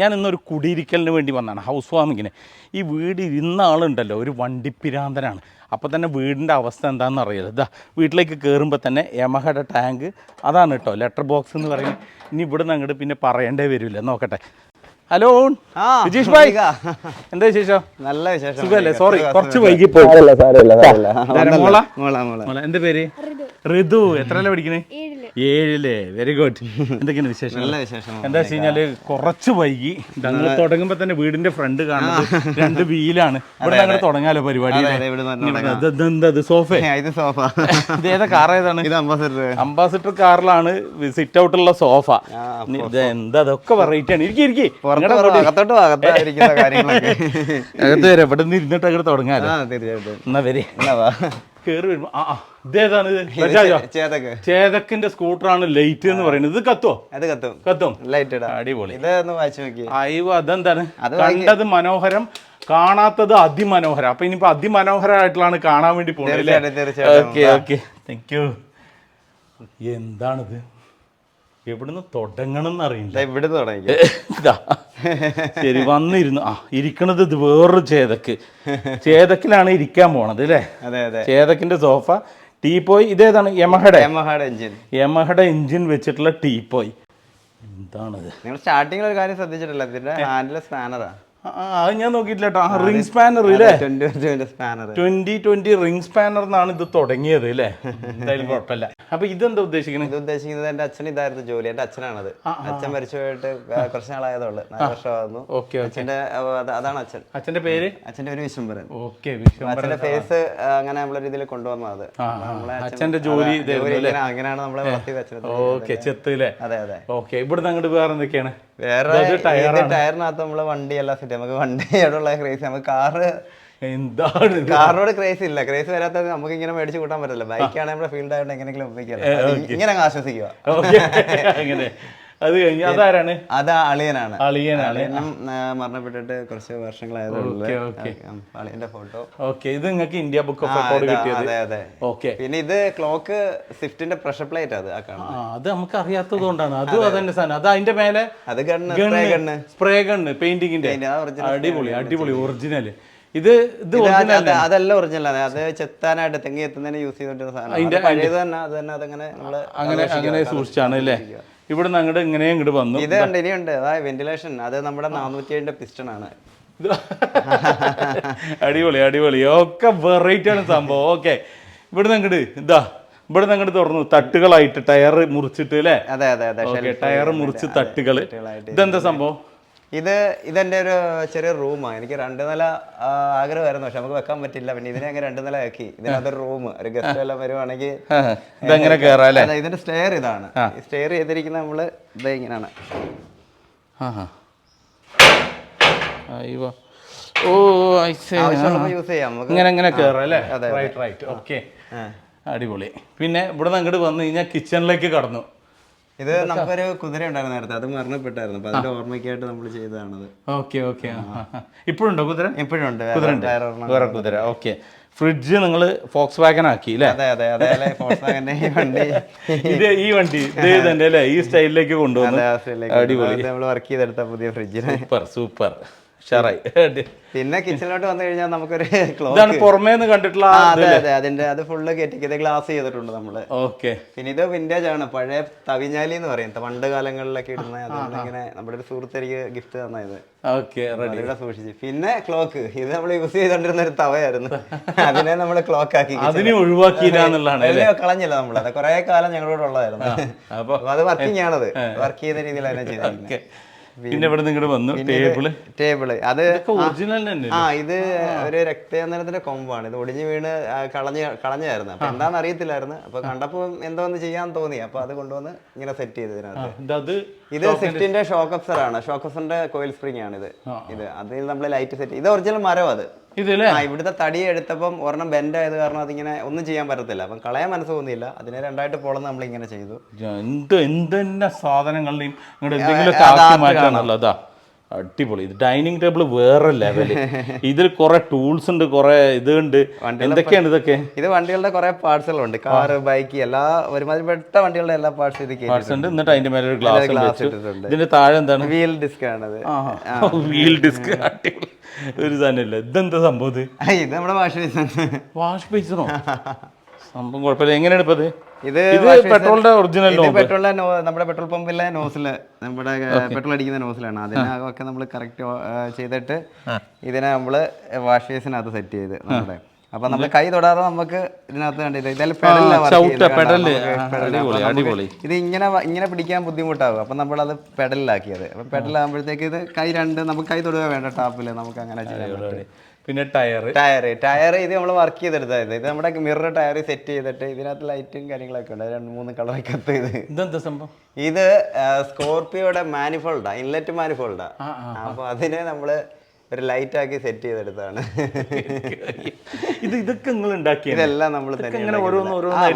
ഞാൻ ഇന്നൊരു കുടിയിരിക്കലിന് വേണ്ടി വന്നതാണ് ഹൗസ് വാമിങ്ങിന് ഈ വീട് ഇരുന്ന ആളുണ്ടല്ലോ ഒരു വണ്ടിപ്പിരാന്തനാണ്. അപ്പോൾ തന്നെ വീടിന്റെ അവസ്ഥ എന്താണെന്ന് അറിയാലോ ഇതാ വീട്ടിലേക്ക് കയറുമ്പോൾ തന്നെ യമഹയുടെ ടാങ്ക് അതാണ് കേട്ടോ ലെറ്റർ ബോക്സ് എന്ന് പറയുന്നത് ഇനി ഇവിടെ നിന്ന് അങ്ങോട്ട് പിന്നെ പറയേണ്ടേ വരില്ല നോക്കട്ടെ. ഹലോ വിജീഷ് ഭായ് എന്താ വിശേഷം? നല്ല വിശേഷം. സുഖല്ലേ? സോറി കുറച്ച് വൈകി എന്റെ സാരമില്ല, സാരമില്ല, സാരമില്ല. ഇതാരാ, ഒന്നല്ല. മോളാ? മോളാ, മോളാ. എന്താ പേര്? ഋതു എത്രയല്ല പഠിക്കണേ? ഏഴിൽ. ഏഴിൽ. വെരി ഗുഡ് എന്തൊക്കെയാണ് വിശേഷം? നല്ല വിശേഷം എന്താ വെച്ച് കഴിഞ്ഞാൽ കുറച്ച് വൈകി. ഞങ്ങൾ തുടങ്ങുമ്പോ തന്നെ വീടിന്റെ ഫ്രണ്ട് കാണുന്നത് രണ്ട് വീലാണ്. ഇവിടെ ഞങ്ങൾ തുടങ്ങാലോ പരിപാടി? സോഫേ? ഇത് സോഫ. ഇത് ഏതാ കാർ ഏതാണ്? ഇത് അംബാസഡർ. അംബാസിഡർ കാറിലാണ് സിറ്റ് ഔട്ടുള്ള സോഫ. എന്താ അതൊക്കെ വെറൈറ്റി ആണ്. ഇരിക്കും അകത്തോട്ട് അകത്തായിരിക്കുന്ന കാര്യങ്ങളൊക്കെ. അകത്ത് വരെ ഇവിടെ നിന്ന് ഇരുന്നിട്ട് അങ്ങോട്ട് തുടങ്ങാലോ? ആ തീർച്ചയായിട്ടും. എന്നാ വരെ. എന്നാ വാ. കേറി വരുമ്പോ ആ ആ, ഇതേതാണ് ഇത് ഇത് ബജാജോ? ചേ- ചേതക്ക്. ചേതക്കിന്റെ സ്കൂട്ടറാണ് ലൈറ്റ് എന്ന് പറയുന്നത്. ഇത് കത്തോ? അത് കത്തും. കത്തും. ലൈറ്റ് അടിപൊളി. വായിച്ചു നോക്കി. അയ്യോ അതെന്താണ്? അത് കണ്ടത് മനോഹരം കാണാത്തത് അതിമനോഹരം. അപ്പൊ ഇനിയിപ്പോ അതിമനോഹരമായിട്ടുള്ളതാണ് കാണാൻ വേണ്ടി പോകുന്നത് തീർച്ചയായിട്ടും, തീർച്ചയായിട്ടും. ഓക്കെ ഓക്കെ താങ്ക് യു എന്താണിത്? എവിടുന്ന് തുടങ്ങണം എന്നറിയില്ല ഇവിടെ തുടങ്ങി. ശരി വന്നിരുന്നു. ആ ഇരിക്കണത് ഇത് വേറൊരു ചേതക്ക്. ചേതക്കിലാണ് ഇരിക്കാൻ പോണത് അല്ലേ? ചേതക്കിന്റെ സോഫ ടീപ്പോയ് ഇതേതാണ് യമഹയുടെ? യമഹയുടെ എഞ്ചിൻ. യമഹയുടെ എഞ്ചിൻ വെച്ചിട്ടുള്ള ടീപ്പോയ് എന്താണത്? നിങ്ങൾ സ്റ്റാർട്ടിങ്ങിൽ ഒരു കാര്യം ശ്രദ്ധിച്ചിട്ടില്ല ഇതിന്റെ ഹാൻഡിൽ സ്പാനറാ. അത് ഞാൻ നോക്കിയിട്ടില്ല കേട്ടോ ring spanner twenty twenty ring spanner എന്നാണ് ഇത് തുടങ്ങിയത് അല്ലേ എന്തായാലും കുഴപ്പമില്ല. അപ്പൊ ഇതെന്താ ഉദ്ദേശിക്കുന്നത് ഇത് ഉദ്ദേശിക്കുന്നത് എന്റെ അച്ഛൻ ഇതായിരുന്നു ജോലി. എന്റെ അച്ഛനാണത്. അച്ഛൻ മരിച്ചു പോയിട്ട് കുറച്ച് നാളായതുള്ളു നാല് വർഷമായിരുന്നു അച്ഛന്റെ അതാണ് അച്ഛൻ. അച്ഛന്റെ പേര്? അച്ഛന്റെ ഒരു വിശ്വംബരൻ അച്ഛന്റെ ഫേസ് അങ്ങനെ നമ്മളെ രീതിയിൽ കൊണ്ടുവന്നത് ആ, ആ. അച്ഛന്റെ ജോലി അങ്ങനെയാണ് നമ്മളെ വളർത്തി വെച്ചത് ഓക്കെ ചെത്ത് അല്ലേ അതെ അതെ. ഓക്കെ ഇവിടുന്ന് അങ്ങോട്ട് വേറെ എന്തൊക്കെയാണ് വേറെ ടയറിനകത്ത് നമ്മൾ വണ്ടി എല്ലാം സെറ്റ് നമുക്ക് വണ്ടിയോടുള്ള ക്രേസ് നമുക്ക് കാറ് എന്താണ്? കാറിനോട് ക്രേസ് ഇല്ല. ക്രേസ് വരാത്തത് നമുക്ക് ഇങ്ങനെ മേടിച്ച് കൂട്ടാൻ പറ്റില്ല ബൈക്കാണ് നമ്മുടെ ഫീൽഡ് ആയിട്ട് എങ്ങനെയെങ്കിലും ഉപയോഗിക്കാം. ഇങ്ങനെ ആശ്വസിക്കുക അങ്ങനെ. അത് കഴിഞ്ഞ്. അതാരാണ്? അത് അളിയനാണ്. അളിയനാണ്. അളിയനും മരണപ്പെട്ടിട്ട് കുറച്ച് വർഷങ്ങളായതുള്ളൂ ഫോട്ടോ ഓക്കെ ഇത് നിങ്ങൾക്ക് ഇന്ത്യ ബുക്ക് ഓഫ് റെക്കോർഡ് കിട്ടിയത്? അതെ അതെ. ഓക്കെ. പിന്നെ ഇത് ക്ലോക്ക് സ്വിഫ്റ്റിന്റെ പ്രഷർ പ്ലേറ്റ് അത് അത് നമുക്ക് അറിയാത്തത് കൊണ്ടാണ്. അതും അതന്നെ സാധനം. അത് അതിന്റെ മേലെ അത് ഗണ്ണ് സ്പ്രേ ഗണ്ണ്. പെയിന്റിങ്ങിന്റെ അടിപൊളി അടിപൊളി ഒറിജിനൽ ഇത് ഇത് അതല്ല ഒറിജിനൽ അതെ അത് ചെത്താനായിട്ട് തെങ്ങി എത്തുന്നതിന് യൂസ് ചെയ്തോണ്ടിരുന്ന സാധനം. അത് പഴയത് തന്നെ അത് തന്നെ അതങ്ങനെ അങ്ങനെ അങ്ങനെ സൂക്ഷിച്ചാണ് അല്ലേ? ഇവിടെ നിന്ന് അങ്ങോട്ട് ഇങ്ങനെ ഇങ്ങോട്ട് വന്നു. ഇത് ഉണ്ട് ഇനിയുണ്ട്. അതായത് വെന്റിലേഷൻ അത് നമ്മുടെ നാനൂറ്റി ഏഴിന്റെ പിസ്റ്റൺ ആണ്. അടിപൊളി അടിപൊളി. ഒക്കെ വെറൈറ്റി ആണ് സംഭവം. ഓക്കെ ഇവിടുന്ന് അങ്ങോട്ട് ഇതാ ഇവിടുന്ന് അങ്ങോട്ട് തുറന്നു. തട്ടുകളായിട്ട് ടയർ മുറിച്ചിട്ട് അല്ലേ അതെ അതെ അതെ. ടയർ മുറിച്ച് തട്ടുകൾ ഇതെന്താ സംഭവം? ഇത് ഇതെന്റെ ഒരു ചെറിയ റൂമാണ് എനിക്ക് രണ്ട് നില ആഗ്രഹമായിരുന്നു. പക്ഷെ നമുക്ക് വെക്കാൻ പറ്റില്ല. പിന്നെ ഇതിനെ അങ്ങനെ രണ്ട് നില ആക്കി. ഇതിനകത്തൊരു റൂം ഒരു ഗസ്റ്റ് എല്ലാം വരുവാണെങ്കിൽ ഇതെങ്ങനെ ഇതിന്റെ സ്റ്റെയർ ഇതാണ്. സ്റ്റെയർ ചെയ്തിരിക്കുന്ന നമ്മൾ ഇത് ഇങ്ങനെയാണ് ഓ യൂസ് ചെയ്യാം. ഇങ്ങനെ ഇങ്ങനെ കയറാം അല്ലേ? റൈറ്റ് റൈറ്റ് ഓക്കെ അടിപൊളി. പിന്നെ ഇവിടെ നിന്ന് അങ്ങോട്ട് വന്നു കഴിഞ്ഞാൽ കിച്ചണിലേക്ക് കടന്നു. ഇത് നമുക്കൊരു കുതിര ഉണ്ടായിരുന്നു നേരത്തെ. അത് മരണപ്പെട്ടായിരുന്നു. അപ്പൊ അതിന്റെ ഓർമ്മയ്ക്കായിട്ട് നമ്മൾ ചെയ്തതാണത്. Okay okay. ഇപ്പോഴുണ്ടോ കുതിര? ഇപ്പോഴും ഉണ്ട് വേറെ കുതിര. ഓക്കെ. ഫ്രിഡ്ജ് നിങ്ങൾ ഫോക്സ് വാഗൻ ആക്കി അല്ലേ അതെ. അതെ അതെ ഈ വണ്ടി. ഇത് ഈ വണ്ടി ഇത് ഈ സ്റ്റൈലിലേക്ക് കൊണ്ടുവന്നു അടിപൊളി. നമ്മൾ വർക്ക് ചെയ്തെടുത്ത പുതിയ ഫ്രിഡ്ജിന്. Super super. ഷറായി പിന്നെ കിച്ചണിലോട്ട് വന്നു കഴിഞ്ഞാൽ നമുക്കൊരു ഇതാണ് പുറമേ കണ്ടിട്ടുള്ള അതെ അതെ അതിന്റെ അത് ഫുള്ള് ഇത് ഗ്ലാസ് ചെയ്തിട്ടുണ്ട് നമ്മൾ. ഓക്കെ. പിന്നെ ഇത് വിന്റേജ് ആണ്. പഴയ തവിഞ്ഞാലി എന്ന് പറയും. പണ്ട് കാലങ്ങളിലൊക്കെ ഇടുന്ന അതുകൊണ്ട് ഇങ്ങനെ നമ്മുടെ ഒരു സുഹൃത്ത് എനിക്ക് ഗിഫ്റ്റ് തന്നത് ഓക്കെ സൂക്ഷിച്ച്. പിന്നെ ക്ലോക്ക് ഇത് നമ്മൾ യൂസ് ചെയ്തോണ്ടിരുന്ന ഒരു തവയായിരുന്നു. അതിനെ നമ്മൾ ക്ലോക്ക് ആക്കി അതിനെ ഒഴിവാക്കിയില്ല കളഞ്ഞില്ല നമ്മൾ. അത് കുറെ കാലം ഞങ്ങളോട് ഉള്ളതായിരുന്നു. അപ്പൊ അത് വർക്കിംഗ് ആണത്. വർക്ക് ചെയ്ത രീതിയിലാണ് അതിനെ ഓക്കെ. പിന്നെ ഇവിടെ ഇങ്ങോട്ട് വന്നു ടേബിൾ. ടേബിൾ. അത് ഒറിജിനൽ തന്നെ ആ ഇത് ഒരു രക്തയാന്തരത്തിന്റെ കൊമ്പാണ്. ഇത് ഒടിഞ്ഞു വീണ് കളഞ്ഞ കളഞ്ഞ് കളഞ്ഞായിരുന്നു. അപ്പൊ എന്താന്ന് അറിയത്തില്ലായിരുന്നു. അപ്പൊ കണ്ടപ്പോ എന്തോ ഒന്ന് ചെയ്യാൻ തോന്നി. അപ്പൊ അത് കൊണ്ടുവന്ന് ഇങ്ങനെ സെറ്റ് ചെയ്ത് ഇതിനകത്ത്. ഇത് സെറ്റിന്റെ ഷോക്കപ്സർ ആണ് ഷോക്കപ്സറിന്റെ കോയിൽ സ്പ്രിംഗ് ആണ് ഇത് ഇത് അതിൽ നമ്മൾ ലൈറ്റ് സെറ്റ് ഇത് ഒറിജിനൽ മരം അത്. ഇതില്ലേ ആ ഇവിടുത്തെ തടി എടുത്തപ്പം ഒരെണ്ണം ബെൻഡ് ആയത് കാരണം അതിങ്ങനെ ഒന്നും ചെയ്യാൻ പറ്റത്തില്ല. അപ്പം കളയാൻ മനസ്സ് തോന്നിയില്ല അതിനെ രണ്ടായിട്ട് പൊളന്ന് നമ്മൾ ഇങ്ങനെ ചെയ്തു. എന്ത് എന്തെന്നെ സാധനങ്ങളുടെയും എന്തെങ്കിലും എന്തെങ്കിലുമൊക്കെ ആക്കി മാറ്റാന്നുള്ളതാ. അടിപൊളി. ഇത് ഡൈനിങ് ടേബിൾ വേറെ ലെവൽ ഇതിൽ കുറെ ടൂൾസ് ഉണ്ട് കുറെ ഇതുണ്ട് എന്തൊക്കെയാണ് ഇതൊക്കെ? ഇത് വണ്ടികളുടെ കുറെ പാർട്സുകളുണ്ട് കാറ് ബൈക്ക് എല്ലാ ഒരുമാതിരിപ്പെട്ട വണ്ടികളുടെ എല്ലാ പാർട്സും ഇത് പാർട്സ് ഉണ്ട്. എന്നിട്ട് അതിന്റെ മേലെ ഒരു ഗ്ലാസ് ഇതിന്റെ താഴെ എന്താണ്? വീൽ ഡിസ്ക് ആണ് വീൽ ഡിസ്ക് അടിപൊളി. ഒരു സാധനമില്ല. ഇതെന്താ സംഭവം ഇത്? ഇത് നമ്മുടെ വാഷ് ബേസിൻ. വാഷ് ബേസിനോ? സംഭവം കുഴപ്പമില്ല. എങ്ങനെയാണ് ഇപ്പത്? ഇത് പെട്രോളിന്റെ ഒറിജിനൽ പെട്രോളിന്റെ പെട്രോളിലെ നമ്മുടെ പെട്രോൾ പമ്പിലെ നോസിൽ നമ്മുടെ പെട്രോൾ അടിക്കുന്ന നോസിലാണ്. അതിനൊക്കെ നമ്മൾ കറക്റ്റ് ചെയ്തിട്ട് ഇതിനെ നമ്മൾ വാഷ് ബേസിനകത്ത് സെറ്റ് ചെയ്ത് നമ്മുടെ അപ്പൊ നമ്മൾ കൈ തൊടാതെ നമുക്ക് ഇതിനകത്ത് കണ്ടില്ല ഇത് ഇങ്ങനെ ഇങ്ങനെ പിടിക്കാൻ ബുദ്ധിമുട്ടാകും അപ്പൊ നമ്മളത് പെഡലിലാക്കിയത്. അപ്പൊ പെഡലാകുമ്പോഴത്തേക്ക് ഇത് കൈ രണ്ട് നമുക്ക് കൈ തൊടുക വേണ്ട ടാപ്പിൽ നമുക്ക് അങ്ങനെ ചെയ്യാൻ പിന്നെ ടയർ ടയർ ടയർ ഇത് നമ്മൾ വർക്ക് ചെയ്തെടുത്തായിരുന്നു ഇത് നമ്മുടെ മിറർ ടയർ സെറ്റ് ചെയ്തിട്ട് ഇതിനകത്ത് ലൈറ്റും കാര്യങ്ങളൊക്കെ ഉണ്ട്. രണ്ട് മൂന്ന് കളറൊക്കെ എത്തും ഇത്. ഇതെന്താ സംഭവം? ഇത് സ്കോർപിയോടെ മാനിഫോൾഡാ. ഇൻലെറ്റ് മാനിഫോൾഡാ. അപ്പൊ അതിനെ നമ്മൾ ഒരു ലൈറ്റ് ആക്കി സെറ്റ് ചെയ്തെടുത്താണ് ഇത് ഇതൊക്കെ നിങ്ങൾ ഉണ്ടാക്കിയത്? ഇതെല്ലാം നമ്മൾ തന്നെ.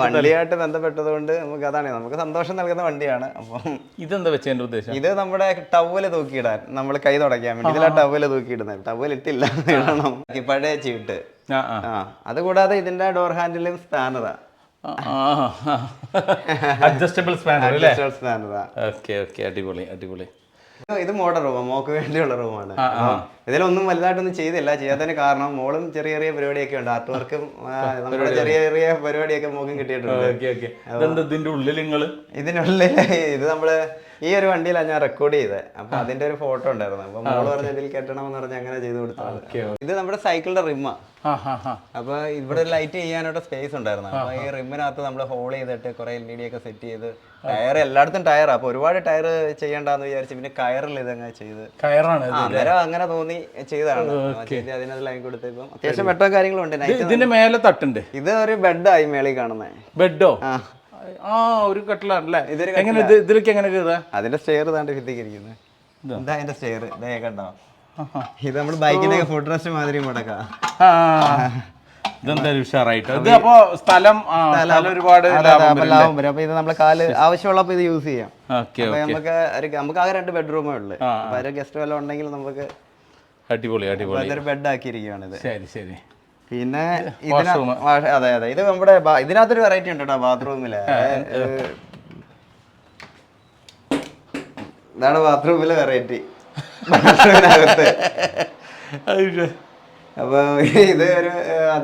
വണ്ടിയായിട്ട് ബന്ധപ്പെട്ടതുകൊണ്ട് നമുക്ക് അതാണ് നമുക്ക് സന്തോഷം നൽകുന്ന വണ്ടിയാണ്. അപ്പം ഇതെന്താ വെച്ചതിന്റെ ഉദ്ദേശം? ഇത് നമ്മുടെ ടവൽ തൂക്കിയിടാൻ നമ്മൾ കൈ തുടയ്ക്കാൻ വേണ്ടി. ഇതിലാ ടവൽ തൂക്കിയിടുന്നത്. ടവൽ ഇട്ടില്ല. ഇടണം പഴയ ചീട്ട്. ആ ആ. ആ അതുകൂടാതെ ഇതിന്റെ ഡോർ ഹാൻഡിലും സ്ഥാനത അഡ്ജസ്റ്റബിൾ സ്പാനർ അല്ലേ? സ്പാനറാ ഓക്കെ ഓക്കെ അടിപൊളി അടിപൊളി. ഇത് മോഡൽ റൂമാണ് മോക്ക് വേണ്ടിയുള്ള റൂമാണ്. ഇതിലൊന്നും വലുതായിട്ടൊന്നും ചെയ്തില്ല. ചെയ്യാത്തതിന് കാരണം മോളും ചെറിയ ചെറിയ പരിപാടിയൊക്കെ ഉണ്ട്. ആർട്ട് വർക്കും നമ്മുടെ ചെറിയ ചെറിയ പരിപാടിയൊക്കെ മോക്കും കിട്ടിയിട്ടുണ്ട്. ഇതിന്റെ ഉള്ളിൽ നിങ്ങൾ ഇതിനുള്ളിൽ ഇത് നമ്മൾ ഈ ഒരു വണ്ടിയിലാണ് ഞാൻ റെക്കോർഡ് ചെയ്തത് അപ്പൊ അതിന്റെ ഒരു ഫോട്ടോ ഉണ്ടായിരുന്നു. അപ്പൊ മോൾ പറഞ്ഞ ഇതിൽ കെട്ടണമെന്ന് പറഞ്ഞ് അങ്ങനെ ചെയ്ത് കൊടുത്തത് ഇത് നമ്മുടെ സൈക്കിളിന്റെ റിമ്മ അപ്പൊ ഇവിടെ ലൈറ്റ് ചെയ്യാനായിട്ട് സ്പേസ് ഉണ്ടായിരുന്നു. അപ്പൊ ഈ റിമ്മിനകത്ത് നമ്മൾ ഹോൾ ചെയ്തിട്ട് കുറെ എൽ ഇ ഡി ഒക്കെ സെറ്റ് ചെയ്ത് ടയർ എല്ലായിടത്തും ടയർ അപ്പൊ ഒരുപാട് ടയർ ചെയ്യണ്ടെന്ന് വിചാരിച്ചു പിന്നെ കയറിൽ ഇതങ്ങനെ ചെയ്ത്. കയറാണ് അന്നേരം അങ്ങനെ തോന്നി ചെയ്തതാണ്. ചെയ്ത് അതിനകത്ത് ലൈൻ കൊടുത്ത് ഇപ്പം അത്യാവശ്യം വെട്ടവും കാര്യങ്ങളും ഉണ്ട്. ഇതിന്റെ മേലെ തട്ടുണ്ട്. ഇത് ഒരു ബെഡായി മേളിൽ കാണുന്നത് ബെഡോ ആ ഒരു കട്ടിലാണല്ലേ? എങ്ങനെ ഇതിലേക്ക് എങ്ങനെ കയറുക? അതിന്റെ സ്റ്റെയർ താണ്ട് ഭിത്തിക്കിരിക്കുന്നത് ഇതാ. അതിന്റെ സ്റ്റെയർ. ഇതേ കണ്ടോ ഇത് നമ്മൾ ബൈക്കിന്റെ ഫുഡ് റെസ്റ്റ് മാതിരി മുടക്കാം. ഇതെന്തായാലും ഉഷാറായിട്ട്? ഇത് അപ്പോ സ്ഥലം സ്ഥലം ഒരുപാട് ലാഭം വരും. അപ്പൊ ഇത് നമ്മളെ കാൽ ആവശ്യമുള്ളപ്പോ ഇത് യൂസ് ചെയ്യാം. നമുക്ക് നമുക്ക് ആകെ രണ്ട് ബെഡ്റൂമേ ഉള്ളു. അപ്പൊ ഗസ്റ്റ് വല്ലതും ഉണ്ടെങ്കിൽ നമുക്ക് അടിപൊളി അടിപൊളി. ബെഡ് ആക്കിയിരിക്കുകയാണ് ഇത് ശരി ശരി. പിന്നെ അതെ അതെ. ഇത് നമ്മുടെ ഇതിനകത്തൊരു വെറൈറ്റി ഉണ്ട് കേട്ടോ ബാത്റൂമിൽ ഇതാണ് ബാത്റൂമിലെ വെറൈറ്റി ബാത്റൂമിനകത്ത്. അപ്പൊ ഇത് ഒരു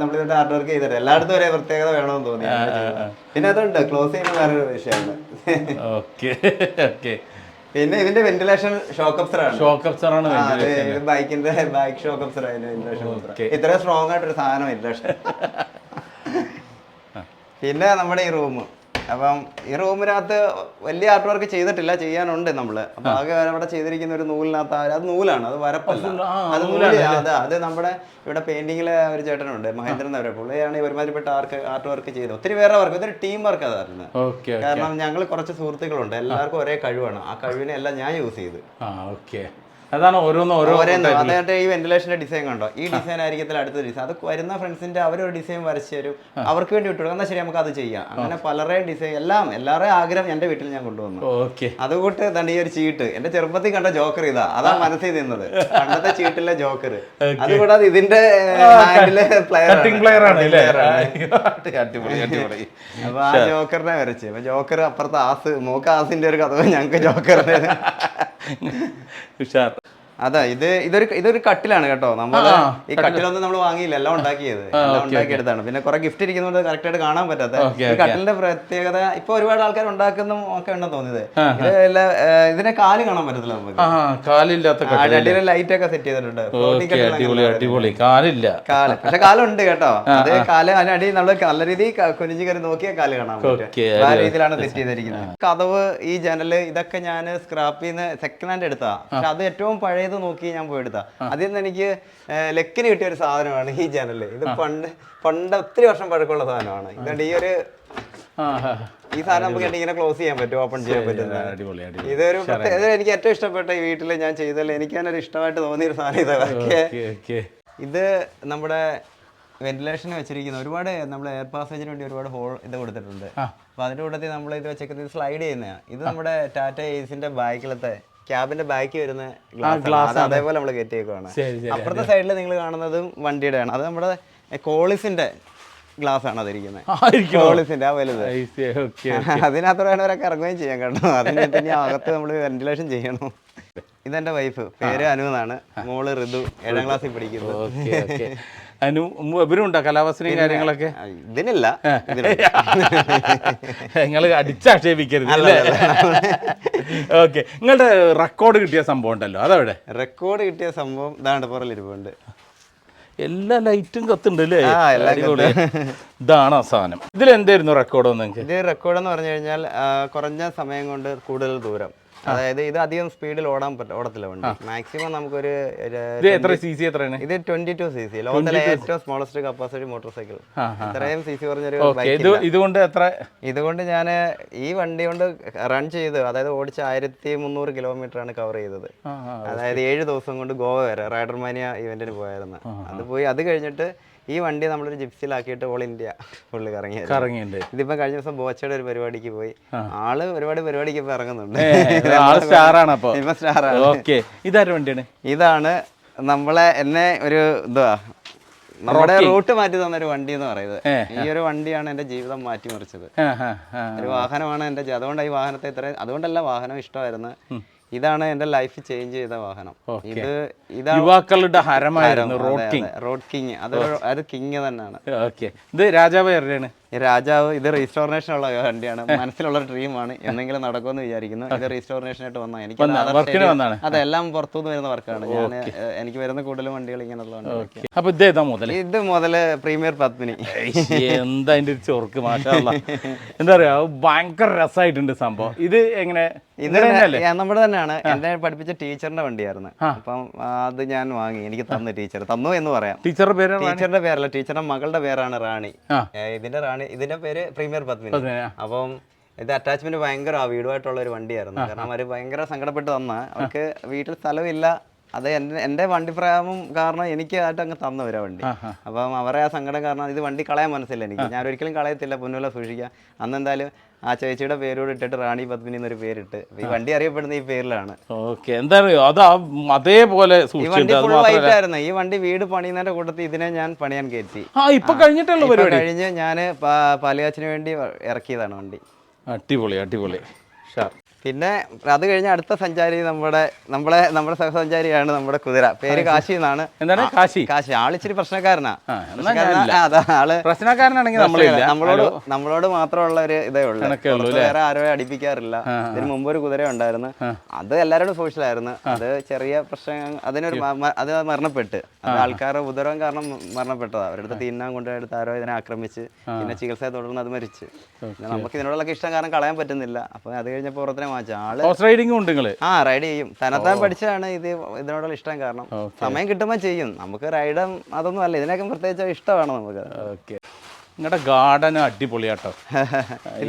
നമ്മളിതിന്റെ ഹാർഡ് വർക്ക് ചെയ്തിട്ട് എല്ലായിടത്തും ഒരേ പ്രത്യേകത വേണമെന്ന് തോന്നി. പിന്നെ അതുണ്ട് ക്ലോസ് ചെയ്യുന്ന വേറൊരു വിഷയമാണ് ഓക്കെ ഓക്കെ പിന്നെ ഇതിന്റെ വെന്റിലേഷൻ ഷോക്ക് അപ്സർ ആണ്. ഷോക്ക് അബ്സറാണ് ബൈക്കിന്റെ ബൈക്ക് ഷോക്ക് അപ്സർ അതിന്റെ വെന്റിലേഷൻ. ഇത്രയും സ്ട്രോങ് ആയിട്ടൊരു സാധനം വെന്റിലേഷൻ പിന്നെ നമ്മുടെ ഈ റൂം അപ്പം ഈ റൂമിനകത്ത് വലിയ ആർട്ട് വർക്ക് ചെയ്തിട്ടില്ല ചെയ്യാനുണ്ട് നമ്മൾ. അപ്പൊ ആകെ അവിടെ ചെയ്തിരിക്കുന്ന ഒരു നൂലിനകത്ത് ആ- അത് നൂലാണ് അത് വരപ്പല്ല. അത് നൂലാണ് അതെ അത് നമ്മുടെ ഇവിടെ പെയിന്റിങ്ങിലെ ഒരു ചേട്ടനുണ്ട് മഹേന്ദ്രൻ അവരെ പുള്ളിയാണ് ഈ ഒരുമാതിരിപ്പെട്ട ആർക്ക് ആർട്ട് വർക്ക് ചെയ്തത്. ഒത്തിരി വേറെ വർക്ക് ഇതൊരു ടീം വർക്ക് അതായിരുന്നു ഓക്കെ കാരണം ഞങ്ങൾ കുറച്ച് സുഹൃത്തുക്കളുണ്ട് എല്ലാവർക്കും ഒരേ കഴിവാണ്. ആ കഴിവിനെ എല്ലാം ഞാൻ യൂസ് ചെയ്ത്. ആ ഓക്കെ അതാണ് ഓരോന്ന് ഓരോ അതായത് ഈ വെന്റിലേഷന്റെ ഡിസൈൻ കണ്ടോ? ഈ ഡിസൈൻ ആയിരിക്കത്തില്ല അടുത്ത ഡിസൈൻ അത് വരുന്ന ഫ്രണ്ട്സിന്റെ അവരൊരു ഡിസൈൻ വരച്ചു തരും. അവർക്ക് വേണ്ടി വിട്ടു എന്നാൽ ശരി നമുക്ക് അത് ചെയ്യാം. അങ്ങനെ പലരുടെയും ഡിസൈൻ എല്ലാം എല്ലാവരുടെയും ആഗ്രഹം എന്റെ വീട്ടിൽ ഞാൻ കൊണ്ടുവന്നു. ഓക്കെ. അതുകൊണ്ട് തന്നെ ഈ ഒരു ചീട്ട്. എന്റെ ചെറുപ്പത്തിൽ കണ്ട ജോക്കർ ഇതാ. അതാ മനസ്സിൽ നിന്നത്. പണ്ടത്തെ ചീട്ടിലെ ജോക്കർ. അതുകൂടാതെ ഇതിന്റെ പ്ലെയർ ആണ്. അപ്പൊ ആ ജോക്കറിനെ വരച്ച്. അപ്പൊ ജോക്കർ അപ്പുറത്ത് ആസ് മൂക്ക് ആസിന്റെ ഒരു കഥ. ഞങ്ങൾക്ക് ജോക്കറിന്റെ ഉഷാർ. അതെ ഇത് ഇതൊരു ഇതൊരു കട്ടിലാണ് കേട്ടോ. നമ്മൾ ഈ കട്ടിലൊന്നും നമ്മൾ വാങ്ങിയില്ല. എല്ലാം ഉണ്ടാക്കിയത്. എല്ലാം ഉണ്ടാക്കിയെടുത്താണ്. പിന്നെ കുറെ ഗിഫ്റ്റ് ഇരിക്കുന്നതുകൊണ്ട് കറക്റ്റ് ആയിട്ട് കാണാൻ പറ്റാത്ത ഈ കട്ടിലിന്റെ പ്രത്യേകത ഇപ്പൊ ഒരുപാട് ആൾക്കാർ ഉണ്ടാക്കുന്ന ഒക്കെ ഉണ്ടെന്ന് തോന്നിയത് ഇത് ഇതിനെ കാൽ കാണാൻ പറ്റത്തില്ല നമുക്ക്. കാലില്ലാത്ത ലൈറ്റ് ഒക്കെ സെറ്റ് ചെയ്തിട്ടുണ്ട്. അടിപൊളി കാലില്ല. കാൽ. പക്ഷെ കാലുണ്ട് കേട്ടോ. അത് കാൽ അതിനടി നമ്മൾ നല്ല രീതിയിൽ കുനിഞ്ഞു കയറി നോക്കിയാൽ കാൽ കാണാൻ പറ്റും. ആ രീതിയിലാണ് സെറ്റ് ചെയ്തിരിക്കുന്നത്. കഥവ് ഈ ജനൽ ഇതൊക്കെ ഞാൻ സ്ക്രാപ്പിൽ നിന്ന് സെക്കൻഡ് ഹാൻഡ് എടുത്താ പക്ഷെ അത് ഏറ്റവും പഴയത് നോക്കി ഞാൻ പോയി എടുത്താ. അതിൽ നിന്ന് എനിക്ക് ലക്കിന് കിട്ടിയ ഒരു സാധനമാണ് ഈ ജനൽ. ഇത് പണ്ട് പണ്ട് ഒത്തിരി വർഷം പഴക്കമുള്ള സാധനമാണ്. ഇതുകൊണ്ട് ഈ ഒരു. ഈ സാധനം നമുക്ക് ഇങ്ങനെ ക്ലോസ് ചെയ്യാൻ പറ്റും ഓപ്പൺ ചെയ്യാൻ പറ്റും ഇതൊരു എനിക്ക് ഏറ്റവും ഇഷ്ടപ്പെട്ട ഈ വീട്ടിൽ ഞാൻ ചെയ്തല്ലേ എനിക്ക് തന്നെ ഒരു ഇഷ്ടമായിട്ട് തോന്നിയ ഒരു സാധനം ഇതൊക്കെ ഇത് നമ്മുടെ വെന്റിലേഷന് വെച്ചിരിക്കുന്ന ഒരുപാട് നമ്മൾ എയർ പാസേജിന് വേണ്ടി ഒരുപാട് ഹോൾ ഇത് കൊടുത്തിട്ടുണ്ട്. അപ്പൊ അതിന്റെ കൂട്ടത്തിൽ നമ്മൾ ഇത് വെച്ചേക്കുന്നത് സ്ലൈഡ് ചെയ്യുന്നതാണ് ഇത് നമ്മുടെ ടാറ്റ ഏസിന്റെ ബാക്കിലത്തെ ക്യാബിന്റെ ബാക്കി വരുന്ന ഗ്ലാസ് അതേപോലെ നമ്മൾ കയറ്റിയേക്കുവാണ്. ശരി ശരി അപ്പുറത്തെ സൈഡിൽ നിങ്ങൾ കാണുന്നതും വണ്ടിയുടെ ആണ് അത് നമ്മുടെ കോളിസിന്റെ ഗ്ലാസ് ആണ് അതിരിക്കുന്നത്. കോളിസിന്റെ ആ വലുത്. അതിനകത്ത് വേണവരൊക്കെ ഇറങ്ങുകയും ചെയ്യാൻ കേട്ടോ. അതിന് തന്നെ അകത്ത് നമ്മൾ വെന്റിലേഷൻ ചെയ്യണം. ഇതെന്റെ വൈഫ് പേര് അനു എന്നാണ്. മോൾ ഋതു ഏഴാം ക്ലാസ്സിൽ പഠിക്കുന്നു അനു ഇവരുണ്ടോ കലാവസനയും കാര്യങ്ങളൊക്കെ? ഇതിനില്ല നിങ്ങൾ അടിച്ചാക്ഷേപിക്കരുത് ഓക്കെ. നിങ്ങളുടെ റെക്കോർഡ് കിട്ടിയ സംഭവം ഉണ്ടല്ലോ അതവിടെ? റെക്കോർഡ് കിട്ടിയ സംഭവം ഇതാണ്ട് പുറലിരിപ്പുണ്ട് എല്ലാ ലൈറ്റും കത്തുണ്ട് അല്ലേ ഇതാണ് ആ സാധനം. ഇതിൽ എന്തായിരുന്നു റെക്കോർഡ് നിങ്ങൾക്ക് ഇത് റെക്കോർഡ് എന്ന് പറഞ്ഞു കഴിഞ്ഞാൽ കുറഞ്ഞ സമയം കൊണ്ട് കൂടുതൽ ദൂരം. അതായത് ഇത് അധികം സ്പീഡിൽ ഓടാൻ പറ്റും ഓടത്തില്ല വണ്ടി. മാക്സിമം നമുക്കൊരു ഇത് എത്ര സി സി എത്രയാണ്? ഇത് ട്വന്റി ടു സി സി ലോകത്തിലെ ഏറ്റവും സ്മോളസ്റ്റ് കപ്പാസിറ്റി മോട്ടോർ സൈക്കിൾ ഇത്രയും സി സി പറഞ്ഞൊരു ഇത് ഇതുകൊണ്ട് എത്ര? ഇതുകൊണ്ട് ഞാൻ ഈ വണ്ടി കൊണ്ട് റൺ ചെയ്ത് അതായത് ഓടിച്ച ആയിരത്തി മുന്നൂറ് കിലോമീറ്റർ ആണ് കവർ ചെയ്തത് അതായത് ഏഴ് ദിവസം കൊണ്ട് ഗോവ വരെ റൈഡർ മാനിയ ഇവന്റിന് പോയായിരുന്നു. അത് പോയി അത് കഴിഞ്ഞിട്ട് ഈ വണ്ടി നമ്മളൊരു ജിപ്സിലാക്കിയിട്ട് ഓൾ ഇന്ത്യ ഫുള്ള് കറങ്ങി കറങ്ങിയിട്ടുണ്ട്. ഇതിപ്പോ കഴിഞ്ഞ ദിവസം ബോച്ചയുടെ ഒരു പരിപാടിക്ക് പോയി. ആൾ ഒരുപാട് പരിപാടിക്ക് ഇപ്പൊ ഇറങ്ങുന്നുണ്ട്. ആൾ സ്റ്റാറാണ് അപ്പൊ. ഇപ്പൊ സ്റ്റാർ ഓക്കെ. ഇതാരുടെ വണ്ടിയാണ്? ഇതാണ് നമ്മളെ എന്നെ ഒരു ഇതാ നമ്മുടെ റൂട്ട് മാറ്റി തന്ന ഒരു വണ്ടി എന്ന് പറയുന്നത്. ഈ ഒരു വണ്ടിയാണ് എന്റെ ജീവിതം മാറ്റിമറിച്ചത്. ഒരു വാഹനമാണ് എന്റെ അതുകൊണ്ടാണ് അതുകൊണ്ട് ഈ വാഹനത്തെ ഇത്രയും അതുകൊണ്ടല്ല വാഹനം ഇഷ്ടമായിരുന്നു. ഇതാണ് എന്റെ ലൈഫ് ചേഞ്ച് ചെയ്ത വാഹനം. ഇത് ഇതാണ് യുവാക്കളുടെ ഹരമായിരുന്നു റോഡ് കിങ് റോഡ് കിങ് അത്. അത് കിങ് തന്നെയാണ്. ഓക്കെ ഇത് രാജാവ് ആരുടെയാണ്? ഈ രാജാവ് ഇത് റീസ്റ്റോറേഷൻ ഉള്ള വണ്ടിയാണ്. മനസ്സിലുള്ള ഡ്രീമാണ്. എന്തെങ്കിലും നടക്കുമെന്ന് വിചാരിക്കുന്നു. ഇത് റീസ്റ്റോറേഷൻ ആയിട്ട് വന്നാൽ എനിക്ക് അതെല്ലാം പുറത്തുനിന്ന് വരുന്ന വർക്കാണ്. ഞാൻ എനിക്ക് വരുന്ന കൂടുതലും വണ്ടികൾ ഇങ്ങനെ ഓക്കെ. അപ്പൊ ഇതേതാ മുതൽ ഇത് മുതൽ പ്രീമിയർ പത്മിനി. എന്താ അതിന്റെ ഒരു ചൊർക്ക് മാഷാല്ല എന്താ പറയാ ഭയങ്കര രസമായിട്ടുണ്ട് സംഭവം. ഇത് എങ്ങനെ? ഇത് നമ്മുടെ തന്നെയാണ്. എന്നെ പഠിപ്പിച്ച ടീച്ചറിന്റെ വണ്ടിയായിരുന്നു. അപ്പം അത് ഞാൻ വാങ്ങി. എനിക്ക് തന്നു ടീച്ചർ തന്നു എന്ന് പറയാം. ടീച്ചറുടെ പേര് ടീച്ചറിന്റെ പേരല്ല ടീച്ചറിന്റെ മകളുടെ പേരാണ് റാണി. ഇതിന്റെ റാണി ഇതിന്റെ പേര് പ്രീമിയർ പത്മിനി. അപ്പം ഇത് അറ്റാച്ച്മെന്റ് ഭയങ്കര ആ വീടുമായിട്ടുള്ള ഒരു വണ്ടിയായിരുന്നു. കാരണം അവർ ഭയങ്കര സങ്കടപ്പെട്ട് തന്ന അവർക്ക് വീട്ടിൽ സ്ഥലമില്ല. അത് എന്റെ എന്റെ വണ്ടി പ്രയാമം കാരണം എനിക്ക് ആയിട്ട് അങ്ങ് തന്നവരാ വണ്ടി. അപ്പം അവരെ ആ സങ്കടം കാരണം ഇത് വണ്ടി കളയാൻ മനസ്സില്ല എനിക്ക്. ഞാൻ ഒരിക്കലും കളയത്തില്ല പൊന്നുല സൂക്ഷിക്കുക അന്ന് എന്തായാലും ആ ചേച്ചിയുടെ പേരോട് ഇട്ടിട്ട് റാണി പത്മിനി എന്നൊരു പേരിട്ട്. ഈ വണ്ടി അറിയപ്പെടുന്ന ഈ പേരിലാണ്. ഓക്കെ. എന്താ അത് അതേപോലെ ഈ വണ്ടി ഫുൾ വൈറ്റ് ആയിരുന്നു. ഈ വണ്ടി വീട് പണിയുന്നതിന്റെ കൂട്ടത്തിൽ ഇതിനെ ഞാൻ പണിയാൻ കയറ്റി. ഇപ്പൊ കഴിഞ്ഞിട്ടുള്ള പരിപാടി? കഴിഞ്ഞ് ഞാൻ പാലുകാച്ചിന് വേണ്ടി ഇറക്കിയതാണ് വണ്ടി. അടിപൊളി അടിപൊളി. ഷാർ പിന്നെ അത് കഴിഞ്ഞ അടുത്ത സഞ്ചാരി നമ്മുടെ നമ്മളെ നമ്മുടെ സഹസഞ്ചാരിയാണ് നമ്മുടെ കുതിര. പേര് കാശി. എന്നാണ്. എന്താണ്? കാശി. കാശി. ആളിച്ചിരി പ്രശ്നക്കാരനാ? അതാ ആൾ പ്രശ്നക്കാരനാണെങ്കിൽ നമ്മളോട് നമ്മളോട് മാത്രമുള്ള ഒരു ഇതേ ഉള്ളൂ. വേറെ ആരോ അടിപ്പിക്കാറില്ല. ഇതിന് മുമ്പ് ഒരു കുതിര ഉണ്ടായിരുന്നു. അത് എല്ലാവരോടും സോഷ്യലായിരുന്നു അത് ചെറിയ പ്രശ്നം അതിനൊരു അത് മരണപ്പെട്ട്. അത് ആൾക്കാരുടെ ഉദരവും കാരണം മരണപ്പെട്ടതാ. അവരുടെ തിന്നാൻ കൊണ്ടുപോയെടുത്ത് ആരോ ഇതിനെ ആക്രമിച്ച് പിന്നെ ചികിത്സയെ തുടർന്ന് അത് മരിച്ച്. നമുക്ക് ഇതിനോടുള്ള ഇഷ്ടം കാരണം കളയാൻ പറ്റുന്നില്ല. അപ്പൊ അത് കഴിഞ്ഞപ്പോൾ പുറത്തിനെ മാറ്റി. ആൾ റൈഡിങ് ഉണ്ട് നിങ്ങൾ? ആ റൈഡ് ചെയ്യും. തനത്താൻ പഠിച്ചതാണ് ഇത് ഇതിനോടുള്ള ഇഷ്ടം. കാരണം സമയം കിട്ടുമ്പോൾ ചെയ്യും. നമുക്ക് റൈഡും അതൊന്നും അല്ല. ഇതിനൊക്കെ പ്രത്യേകിച്ച് ഇഷ്ടമാണ് നമുക്ക്. ഓക്കെ. നിങ്ങളുടെ ഗാർഡൻ അടിപൊളിയാട്ടോ.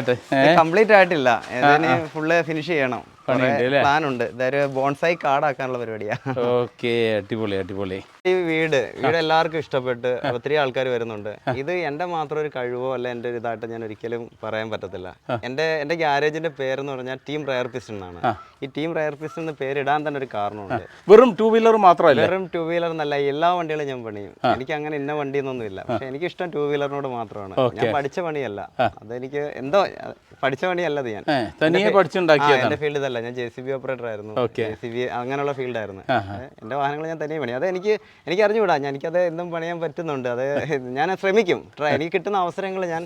ഇട്ട്. കംപ്ലീറ്റ് ആയിട്ടില്ല. ഇതിന് ഫുള്ള് ഫിനിഷ് ചെയ്യണം? പ്ലാൻ ഉണ്ട് ഇതൊരു ബോൺസായി കാടാക്കാനുള്ള പരിപാടിയാ. ഓക്കെ അടിപൊളി അടിപൊളി. ഈ വീട് വീട് എല്ലാവർക്കും ഇഷ്ടപ്പെട്ട് ഒത്തിരി ആൾക്കാർ വരുന്നുണ്ട്. ഇത് എന്റെ മാത്രം ഒരു കഴിവോ അല്ല എന്റെ ഒരു ഇതായിട്ട് ഞാൻ ഒരിക്കലും പറയാൻ പറ്റത്തില്ല. എന്റെ എന്റെ ഗ്യാരേജിന്റെ പേരെന്ന് പറഞ്ഞാൽ ടീം റയർ പിസ്റ്റൺ എന്നാണ്. ഈ ടീം റയർ പിസ്റ്റൺ എന്ന് പേരിടാൻ തന്നെ ഒരു കാരണമുണ്ട്. വെറും ടൂ വീലർ മാത്രമല്ല? വെറും ടൂ വീലർ എന്നല്ല എല്ലാ വണ്ടികളും ഞാൻ പണിയും. എനിക്ക് അങ്ങനെ ഇന്ന വണ്ടി എന്നൊന്നും ഇല്ല പക്ഷെ എനിക്ക് ഇഷ്ടം ടൂ വീലറിനോട് മാത്രമാണ്. ഞാൻ പഠിച്ച പണിയല്ല. അതെനിക്ക് എന്തോ പഠിച്ച പണിയല്ലത് ഞാൻ. തനിയെ എന്റെ ഫീൽഡ് ഇതല്ല ഞാൻ ജെ സി ബി ഓപ്പറേറ്റർ ആയിരുന്നു. ജെ സി ബി അങ്ങനെയുള്ള ഫീൽഡായിരുന്നു. എന്റെ വാഹനങ്ങൾ ഞാൻ തനിയെ പണി അത് എനിക്ക് എനിക്ക് അറിഞ്ഞുകൂടാ. ഞാൻ എനിക്കത് എന്തും പണിയാൻ പറ്റുന്നുണ്ട്. അത് ഞാൻ ശ്രമിക്കും. എനിക്ക് കിട്ടുന്ന അവസരങ്ങൾ ഞാൻ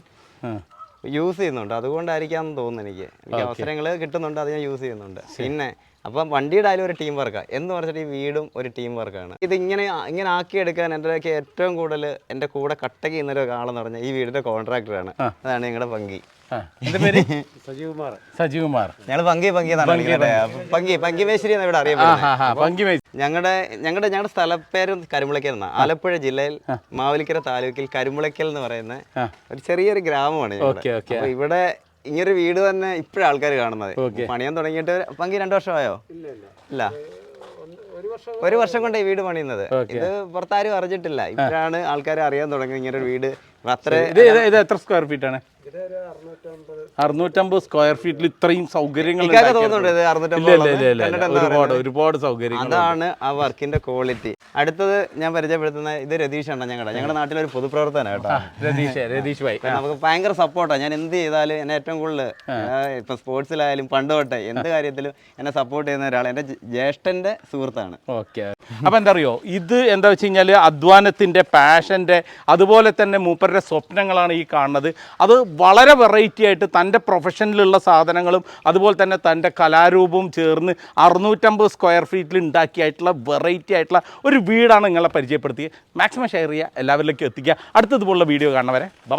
യൂസ് ചെയ്യുന്നുണ്ട്. അതുകൊണ്ടായിരിക്കാം തോന്നുന്നു എനിക്ക്. എനിക്ക് അവസരങ്ങൾ കിട്ടുന്നുണ്ട് അത് ഞാൻ യൂസ് ചെയ്യുന്നുണ്ട്. പിന്നെ അപ്പം വണ്ടിയുടെ ആയാലും ഒരു ടീം വർക്കാണ് എന്ന് പറഞ്ഞിട്ട് ഈ വീടും ഒരു ടീം വർക്കാണ് ഇത് ഇങ്ങനെ ഇങ്ങനെ ആക്കിയെടുക്കാൻ എന്റെ ഏറ്റവും കൂടുതൽ എന്റെ കൂടെ കട്ടക്ക് ചെയ്യുന്ന ഒരാളെന്ന് പറഞ്ഞാൽ ഈ വീടിന്റെ കോൺട്രാക്ടറാണ് അതാണ് ഞങ്ങളുടെ പങ്കി. സജീവ്കുമാർ സജീവ്കുമാർ ഞങ്ങൾ പങ്കി പങ്കി എന്നാണ് മേശ്ശേരി ഇവിടെ അറിയപ്പെടുന്നത്. ഞങ്ങളുടെ ഞങ്ങളുടെ ഞങ്ങളുടെ സ്ഥലപ്പേര് കരുമുളയ്ക്കൽ എന്നാണ്. ആലപ്പുഴ ജില്ലയിൽ മാവലിക്കര താലൂക്കിൽ കരുമുളയ്ക്കൽ എന്ന് പറയുന്ന ഒരു ചെറിയൊരു ഗ്രാമമാണ് ഞങ്ങളുടെ. ഓക്കെ ഒരു ഇങ്ങനൊരു വീട് തന്നെ ഇപ്പോഴാണ് ആൾക്കാർ കാണുന്നത്. പണിയാൻ തുടങ്ങിയിട്ട് പങ്കി രണ്ടു വർഷമായോ? ഇല്ല ഒരു വർഷം കൊണ്ട് ഈ വീട് പണിയുന്നത്. ഇത് പുറത്താരും അറിഞ്ഞിട്ടില്ല. ഇപ്പോഴാണ് ആൾക്കാർ അറിയാൻ തുടങ്ങിയത് ഇങ്ങനെ ഒരു വീട്. അത്ര ഇത് എത്ര സ്ക്വയർ ഫീറ്റ് ആണ്? അറുന്നൂറ്റമ്പത് സ്ക്വയർ ഫീറ്റിൽ ഇത്രയും സൗകര്യങ്ങൾ ഒരുപാട് ഒരുപാട് സൗകര്യങ്ങൾ അതാണ് ആ വർക്കിന്റെ ക്വാളിറ്റി അടുത്തത് ഞാൻ പരിചയപ്പെടുത്തുന്ന ഇത് രതീഷ് ആണ് ഞങ്ങളുടെ ഞങ്ങളുടെ നാട്ടിലെ ഒരു പൊതുപ്രവർത്തന കേട്ടോ. രതീഷ് രതീഷ് ഭായി. നമുക്ക് ഭയങ്കര സപ്പോർട്ടാണ് ഞാൻ എന്ത് ചെയ്താലും എന്നെ ഏറ്റവും കൂടുതൽ ഇപ്പൊ സ്പോർട്സിലായാലും പണ്ട് തൊട്ടേ എന്ത് കാര്യത്തിലും എന്നെ സപ്പോർട്ട് ചെയ്യുന്ന ഒരാൾ എന്റെ ജ്യേഷ്ഠന്റെ സുഹൃത്താണ്. ഓക്കെ. അപ്പൊ എന്താ അറിയോ ഇത് എന്താ വെച്ച് കഴിഞ്ഞാൽ അധ്വാനത്തിന്റെ പാഷന്റെ അതുപോലെ തന്നെ മൂപ്പരുടെ സ്വപ്നങ്ങളാണ് ഈ കാണുന്നത്. അത് വളരെ വെറൈറ്റി ആയിട്ട് തന്റെ പ്രൊഫഷനിലുള്ള സാധനങ്ങളും അതുപോലെ തന്നെ തന്റെ കലാരൂപവും ചേർന്ന് അറുന്നൂറ്റമ്പത് സ്ക്വയർ ഫീറ്റിൽ ഉണ്ടാക്കിയായിട്ടുള്ള വെറൈറ്റി ആയിട്ടുള്ള ഒരു വീടാണ് നിങ്ങളെ പരിചയപ്പെടുത്തിയത്. മാക്സിമം ഷെയർ ചെയ്യുക എല്ലാവരിലേക്കും എത്തിക്കുക. അടുത്തതുപോലുള്ള വീഡിയോ കാണുന്നവരെ ബൈ